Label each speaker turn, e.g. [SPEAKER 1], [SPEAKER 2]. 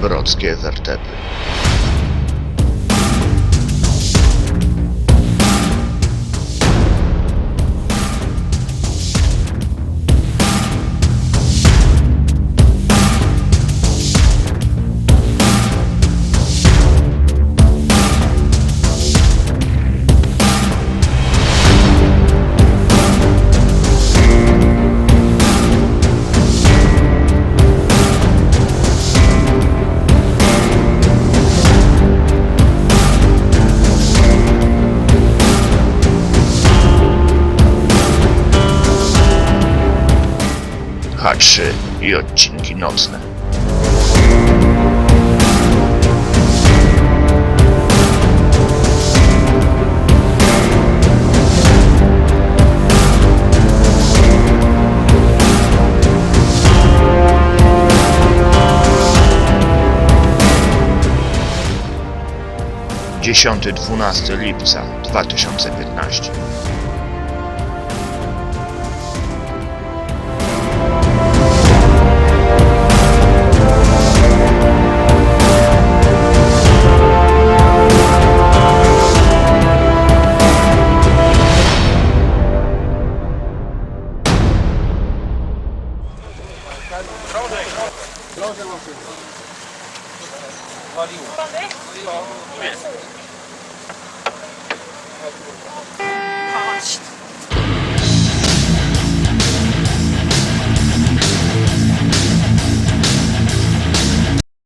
[SPEAKER 1] Brodskie wertepy. H3 i odcinki nocne. Dziesiąty, dwunasty lipca 2015ました。